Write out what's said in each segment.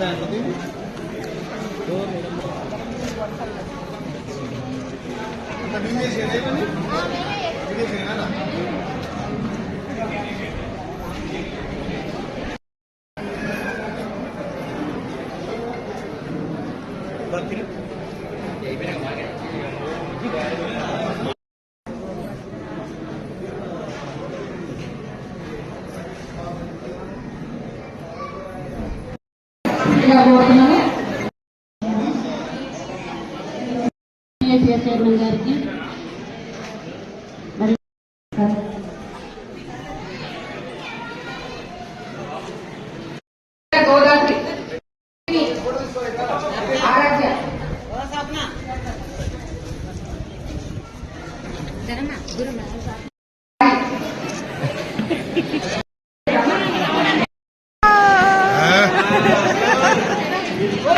ఇలా కోరుతున్నాను CS chairman గారికి గోదావరి ఆరాధ్య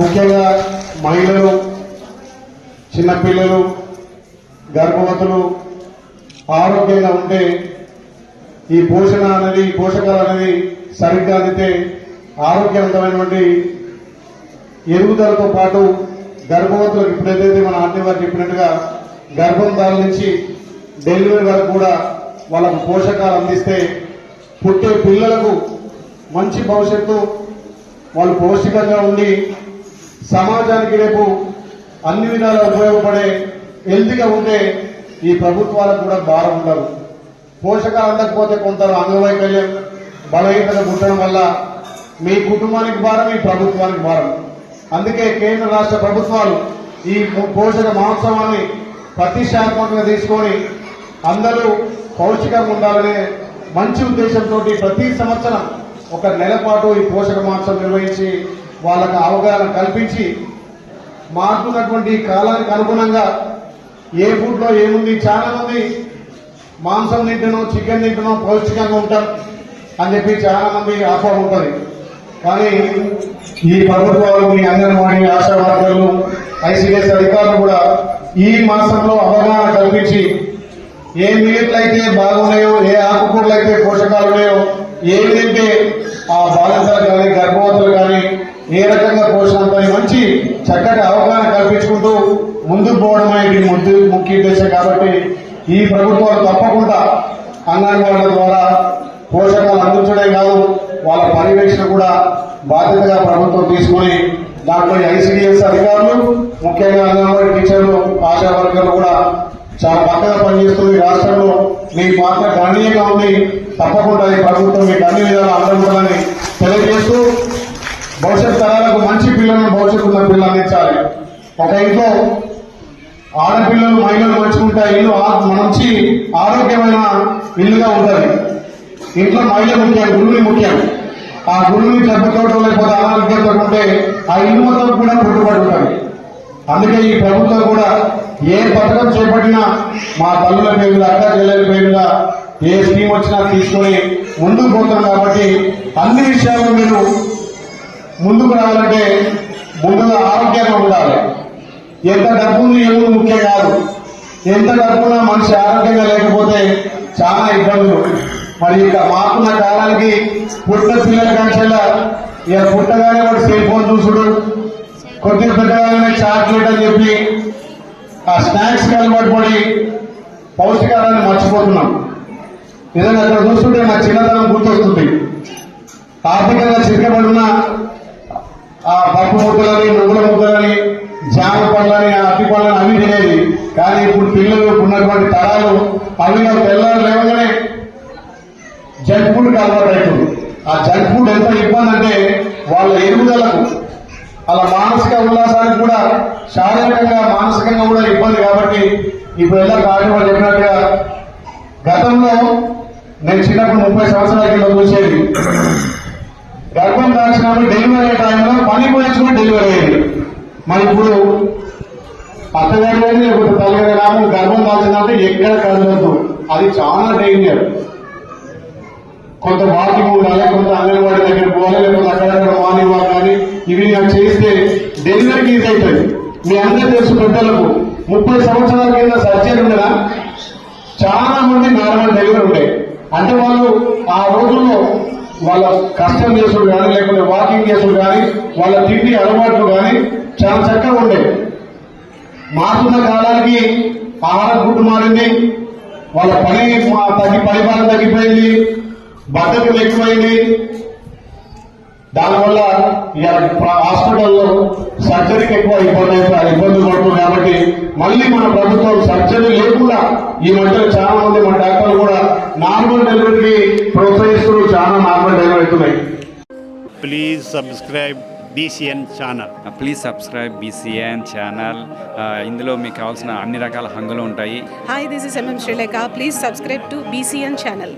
ముఖ్యంగా మహిళలు చిన్నపిల్లలు గర్భవతులు ఆరోగ్యంగా ఉంటే ఈ పోషణ అనేది పోషకాలు అనేది సరిగ్గా అందితే ఆరోగ్యవంతమైనటువంటి ఎరుగుదలతో పాటు గర్భవతులకు ఇప్పుడైతే మన ఆర్టీ వారు చెప్పినట్టుగా గర్భం దాని నుంచి డెలివరీ వరకు కూడా వాళ్ళకు పోషకాలు అందిస్తే పుట్టే పిల్లలకు మంచి భవిష్యత్తు వాళ్ళు పౌష్టికంగా ఉండి సమాజానికి రేపు అన్ని విధాలా ఉపయోగపడే హెల్తీగా ఉంటే ఈ ప్రభుత్వాలకు కూడా భారం ఉండదు. పోషకాలు అందకపోతే కొంత అంగవైకల్యం బలహీనత పుట్టడం వల్ల మీ కుటుంబానికి భారం మీ ప్రభుత్వానికి భారం. అందుకే కేంద్ర రాష్ట్ర ప్రభుత్వాలు ఈ పోషక మహోత్సవాన్ని ప్రతిష్టాత్మకంగా తీసుకొని అందరూ పౌష్టికంగా ఉండాలనే మంచి ఉద్దేశంతో ప్రతి సంవత్సరం ఒక నెల పాటు ఈ పోషక మహోత్సవం నిర్వహించి వాళ్ళకు అవగాహన కల్పించి మారుతున్నటువంటి కాలానికి అనుగుణంగా ఏ ఫుడ్లో ఏముంది చాలా మంది మాంసం తింటనో చికెన్ తింటనో పౌష్టికంగా ఉంటాం అని చెప్పి చాలా మంది ఆఫర్ ఉంటుంది. కానీ ఈ ప్రభుత్వాలు మీ అంగన్వాడీ ఆశా వర్గాలు ఐసీఎస్ అధికారులు కూడా ఈ మాసంలో అవగాహన కల్పించి ఏ నీళ్ళు అయితే బాగున్నాయో ఏ ఆకుకూరలు అయితే పోషకాలు ఉన్నాయో ఏ తింటే ఆ బాలింతలు కానీ గర్భవతులు కానీ ఏ రకంగా పోషణ మంచి చక్కటి అవగాహన కల్పించుకుంటూ ముందుకు పోవడమే అనేది ముద్దు ముఖ్య ఉద్దేశం కాబట్టి ఈ ప్రభుత్వాలు తప్పకుండా అంగన్వాడీల ద్వారా పోషకాలు అందించడే కాదు వాళ్ళ పర్యవేక్షణ కూడా బాధ్యతగా ప్రభుత్వం తీసుకొని దాంట్లో ఐసీడీఎస్ అధికారులు ముఖ్యంగా అంగన్వాడీ టీచర్లు ఆశా వర్గాలు కూడా చాలా పక్కగా పనిచేస్తుంది రాష్ట్రంలో మీ పాత్ర గణనీయంగా ఉంది. తప్పకుండా ఈ ప్రభుత్వం మీకు అన్ని విధాలు అందించాలని తెలియజేస్తూ భవిష్యత్ తరాలకు మంచి పిల్లలను భవిష్యత్తు ఉన్న పిల్లలు అందించాలి ఒక ఇంట్లో ఆడపిల్లలు మహిళలు మంచుకుంటే ఇల్లు ఆ- మంచి ఆరోగ్యమైన ఇల్లుగా ఉంటుంది. ఇంట్లో మహిళ ముఖ్యం గురువుని ముఖ్యం. ఆ గురువుని చెప్పుకోవడం లేకపోతే అనారోగ్యంతో ఉంటే ఆ ఇల్లు మొత్తం కూడా పుట్టుబడి ఉంటుంది. అందుకే ఈ ప్రభుత్వం కూడా ఏ పథకం చేపట్టినా మా తల్లుల పేరు అక్క చెల్లెల పేరుగా ఏ స్కీమ్ వచ్చినా తీసుకొని ముందుకు పోతాం కాబట్టి అన్ని విషయాల్లో మీరు ముందుకు రావాలంటే ముందుగా ఆరోగ్యంగా ఉండాలి. ఎంత డబ్బులు ఎవరు ముఖ్యం కాదు. ఎంత డబ్బున్నా మనిషి ఆరోగ్యంగా లేకపోతే చాలా ఇబ్బందులు. మరి ఇక మాకున్న కాలానికి పుట్టిన పిల్లల కంచెలా ఇక పుట్టగానే వాడు సెల్ ఫోన్ చూసుడు. కొద్దిగా పెట్టగానే చాక్లెట్ అని చెప్పి ఆ స్నాక్స్కి అలవాటు పడి పౌష్టికారాన్ని మర్చిపోతున్నాం. నిజంగా అక్కడ చూస్తుంటే నా చిన్నతనం గుర్తొస్తుంది. ఆర్థికంగా చిరకబడిన ఫుడ్ అలవాటు అవుతుంది ఆ జంక్ ఫుడ్ ఎంత ఇబ్బంది అంటే వాళ్ళ ఎదుగుదలకు. అలా మానసిక ఉల్లాసానికి కూడా శారీరకంగా మానసికంగా కూడా ఇబ్బంది కాబట్టి ఇప్పుడు ఎలా కాదు వాళ్ళు చెప్పినట్టుగా గతంలో నేను చిన్నప్పుడు ముప్పై సంవత్సరాల కింద చూసేది. వచ్చినప్పుడు డెలివరీ అయ్యే టైంలో పని పోయించుకుని డెలివరీ అయ్యేది. మరి ఇప్పుడు అత్తగారు కానీ లేకపోతే తల్లిగారు రాము గర్భం దాల్చిందంటే ఎక్కడ కదలదు? అది చాలా డేంజర్ కొంత వాకింగ్ ఉండాలి కొంత అంగన్వాడీ దగ్గర పోవాలి లేకపోతే అక్కడక్కడ మార్నింగ్ వాక్ కానీ ఇవి నాకు చేస్తే డెలివరీకి ఈజీ అవుతుంది. మీ అందరూ తెలుసు పెద్దలకు ముప్పై సంవత్సరాల కింద సర్జరీ ఉండదా? చాలా మంది నార్మల్ డెలివరీ ఉండే. అంటే వాళ్ళు ఆ రోజుల్లో వాళ్ళ కష్టం చేసుడు కానీ లేకుంటే వాకింగ్ చేసుడు కానీ వాళ్ళ తిండి అలవాట్లు కానీ చాలా చక్కగా ఉండే. మారుతున్న కాలానికి ఆహారం ఫుడ్ మారింది వాళ్ళ పని తగ్గి పని భారం తగ్గిపోయింది బద్దకం ఎక్కువైంది దానివల్ల హాస్పిటల్లో సర్జరీకి ఎక్కువ ఇబ్బంది ఇబ్బందులు పడుతుంది కాబట్టి మళ్ళీ మన ప్రభుత్వం సర్జరీ లేకుండా ఈ మధ్య చాలా మంది మన డాక్టర్లు కూడా నార్మల్ డెలివరీకి ప్రోత్సహిస్తూ చాలా నార్మల్ డెలివరీ అవుతున్నాయి please subscribe DCN channel. Please subscribe BCN channel ఇందులో మీకు కావాల్సిన అన్ని రకాల హంగులు ఉంటాయి Hi, this is MM Sri Lanka. Please subscribe to BCN channel.